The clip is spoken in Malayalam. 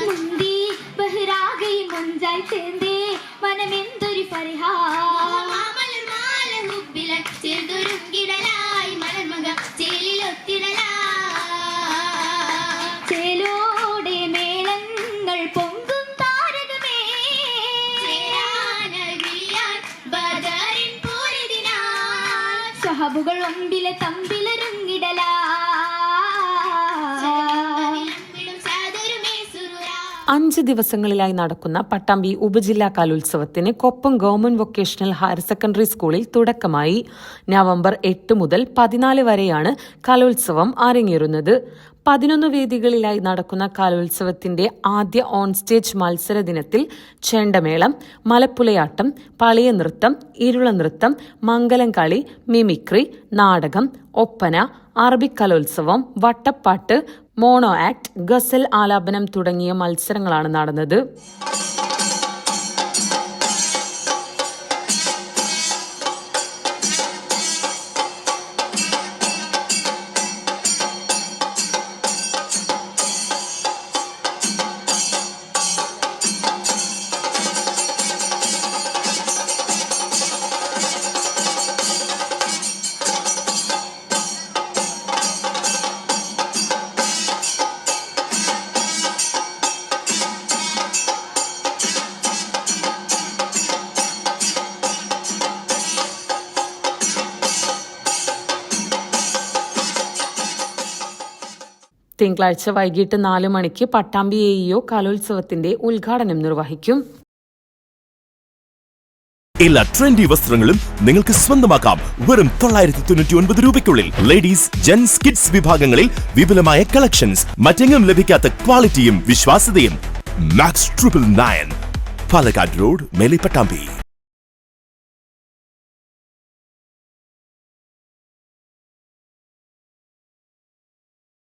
മുന്തി ബഹിരാകയും മൊഞ്ചായി ചേർന്നേ മനമെന്തൊരു പരിഹാ മാമലർമാല ഹുബ്ബില ചേർന്നൊരുങ്ങിടലായി മലർമക ചേലിലൊത്തിടലാ. ചേലോടെ മേളങ്ങൾ പൊങ്കും താരകമേ. സഹബുകൾ ഒമ്പിലെ തമ്പിലൊരുങ്ങിടലാ. അഞ്ച് ദിവസങ്ങളിലായി നടക്കുന്ന പട്ടാമ്പി ഉപജില്ലാ കലോത്സവത്തിന് Koppam government vocational higher secondary സ്കൂളിൽ തുടക്കമായി നവംബർ എട്ട് മുതൽ പതിനാല് വരെയാണ് കലോത്സവം അരങ്ങേറുന്നത്. പതിനൊന്ന് വേദികളിലായി നടക്കുന്ന കലോത്സവത്തിന്റെ ആദ്യ ഓൺ സ്റ്റേജ് മത്സര ദിനത്തിൽ ചെണ്ടമേളം മലപ്പുലയാട്ടം പളിയ നൃത്തം ഇരുള നൃത്തം മംഗലം കളി മിമിക്രി നാടകം ഒപ്പന അറബിക് കലോത്സവം വട്ടപ്പാട്ട് മോണോ ആക്ട് ഗസൽ ആലാപനം തുടങ്ങിയ മത്സരങ്ങളാണ് നടന്നത്. തിങ്കളാഴ്ച വൈകിട്ട് നാല് മണിക്ക് പട്ടാമ്പി എഇഒ കലോത്സവത്തിന്റെ ഉദ്ഘാടനം നിർവഹിക്കും. എല്ലാ ട്രെൻഡി വസ്ത്രങ്ങളും നിങ്ങൾക്ക് സ്വന്തമാക്കാം. വെറും തൊള്ളായിരത്തി തൊണ്ണൂറ്റി ഒൻപത് രൂപയ്ക്കുള്ളിൽ ലേഡീസ് ജെന്റ്സ് കിഡ്സ് വിഭാഗങ്ങളിൽ വിപുലമായ കളക്ഷൻസ് മറ്റെങ്ങും ലഭിക്കാത്ത ക്വാളിറ്റിയും വിശ്വാസ്യതയും. Max triple nine Palakkad road Melipattambi.